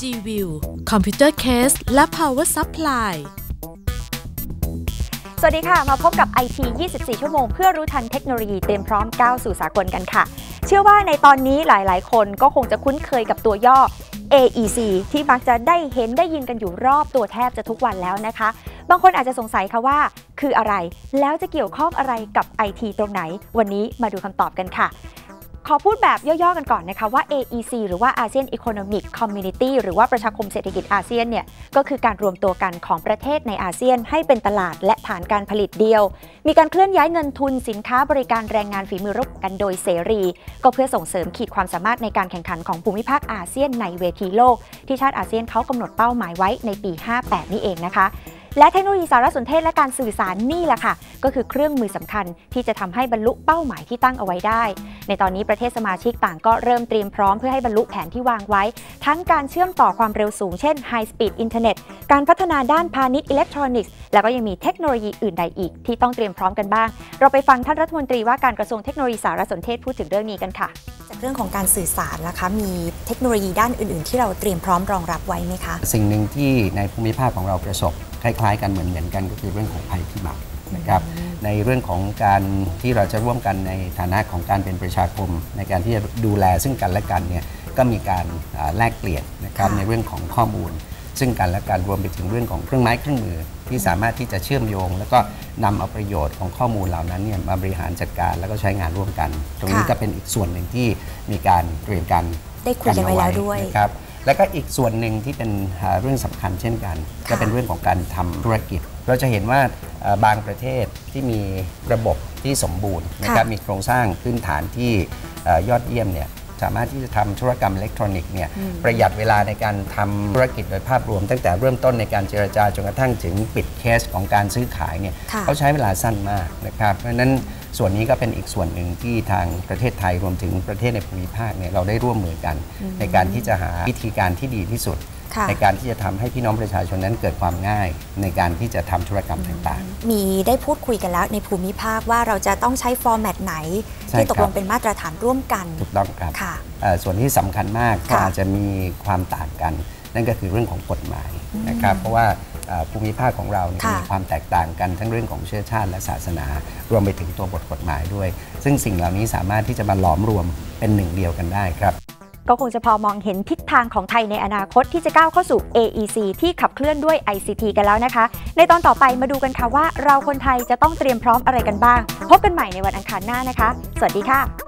G-View คอมพิวเตอร์เคสและ Power Supply สวัสดีค่ะ มาพบกับ IT 24 ชั่วโมง เพื่อรู้ทันเทคโนโลยีเตรียมพร้อมก้าวสู่สากลกันค่ะ เชื่อว่าในตอนนี้หลาย ๆ คนก็คงจะคุ้นเคยกับตัวย่อ AEC ที่มักจะได้เห็นได้ยินกันอยู่รอบตัวแทบจะทุกวันแล้วนะคะ บางคนอาจจะสงสัยค่ะว่า คืออะไร แล้วจะเกี่ยวข้องอะไรกับ IT ตรงไหน วันนี้มาดูคำตอบกันค่ะ ขอพูดแบบย่อๆกันก่อนนะคะว่า AEC หรือว่า ASEAN Economic Community หรือว่าประชาคมเศรษฐกิจอาเซียนเนี่ยก็คือการรวมตัวกันของประเทศในอาเซียน ให้เป็นตลาดและฐานการผลิตเดียว มีการเคลื่อนย้ายเงินทุนสินค้าบริการแรงงานฝีมือรบกันโดยเสรี ก็เพื่อส่งเสริมขีดความสามารถในการแข่งขันของภูมิภาคอาเซียนในเวทีโลก ที่ชาติอาเซียนเขากำหนดเป้าหมายไว้ในปี 58 นี่เองนะคะ และเทคโนโลยีสารสนเทศและการสื่อสารนี่แหละค่ะ ก็คือเครื่องมือสำคัญที่จะทำให้บรรลุเป้าหมายที่ตั้งเอาไว้ได้ ในตอนนี้ประเทศสมาชิกต่างก็เริ่มเตรียมพร้อมเพื่อให้บรรลุแผนที่วางไว้ ทั้งการเชื่อมต่อความเร็วสูงเช่น High Speed Internet การพัฒนาด้านพาณิชย์อิเล็กทรอนิกส์แล้วก็ยังมีเทคโนโลยีอื่นใดอีก ที่ต้องเตรียมพร้อมกันบ้าง เราไปฟังท่านรัฐมนตรีว่าการกระทรวงเทคโนโลยีสารสนเทศพูดถึงเรื่องนี้กันค่ะ จากเรื่องของการสื่อสารล่ะคะมีเทคโนโลยีด้านอื่นๆ ที่เราเตรียมพร้อมรองรับไว้ไหมคะ สิ่งหนึ่งที่ในภูมิภาคของเราประสบคล้าย ๆ กันเหมือนเหมือนกันก็คือเรื่องของภัยพิบัตินะครับในเรื่องของการที่เราจะร่วมกันในฐานะของการเป็นประชาคม ในการที่จะดูแลซึ่งกันและกันเนี่ยก็มีการอ่าแลกเปลี่ยนนะครับค่ะในเรื่องของข้อมูล ซึ่งกันและกันรวมไปถึงเรื่องของเครื่องไม้เครื่องมือ ที่สามารถที่จะเชื่อมโยง แล้วก็นำเอาประโยชน์ของข้อมูลเหล่านั้นเนี่ยมาบริหารจัดการแล้วก็ใช้งานร่วมกัน ตรงนี้ก็เป็นอีกส่วนหนึ่งที่มีการเตรียมการได้คุยกันไว้แล้วด้วยนะครับแล้วก็อีกส่วนหนึ่งที่เป็นอ่าเรื่องสำคัญเช่นกันค่ะก็เป็นเรื่องของการทำธุรกิจ เราจะเห็นว่าอ่าบางประเทศที่มีระบบที่สมบูรณ์นะครับมีโครงสร้างพื้นฐานที่อ่ายอดเยี่ยมเนี่ย สามารถที่จะทำธุรกรรมอิเล็กทรอนิกส์เนี่ยประหยัดเวลาในการทำธุรกิจโดยภาพรวม ตั้งแต่เริ่มต้นในการเจรจาจนกระทั่งถึงปิดเคสของการซื้อขายเนี่ยค่ะเขาใช้เวลาสั้นมากนะครับเพราะฉะนั้นส่วนนี้ก็เป็นอีกส่วนหนึ่งที่ทางประเทศไทยรวมถึงประเทศในภูมิภาคเนี่ยเราได้ร่วมมือกัน ในการที่จะหาวิธีการที่ดีที่สุดค่ะ ในการที่จะทำให้พี่น้องประชาชนนั้นเกิดความง่ายในการที่จะทำธุรกรรมต่างมีได้พูดคุยกันแล้วในภูมิภาคว่าเราจะต้องใช้ฟอร์แมตไหนใช่ที่ตกครัลบงเป็นมาตรฐานร่วมกันๆถูกต้องครับค่ะเอ่อส่วนที่สำคัญมากก็ค่ะอาจจะมีความต่างกัน นั่นก็คือเรื่องของกฎหมายนะครับเพราะว่าเอ่อภูมิภาคของเราเนี่ยค่ะมีความแตกต่างกันทั้งเรื่องของเชื้อชาติและศาสนา รวมไปถึงตัวบทกฎหมายด้วย ซึ่งสิ่งเหล่านี้สามารถที่จะมาหลอมรวมเป็นหนึ่งเดียวกันได้ครับ ก็คงจะพอมองเห็นทิศทางของไทยในอนาคตที่จะก้าวเข้าสู่ AEC ที่ขับเคลื่อนด้วย ICT กันแล้วนะคะ ในตอนต่อไปมาดูกันค่ะว่า เราคนไทยจะต้องเตรียมพร้อมอะไรกันบ้าง พบกันใหม่ในวันอังคารหน้านะคะ สวัสดีค่ะ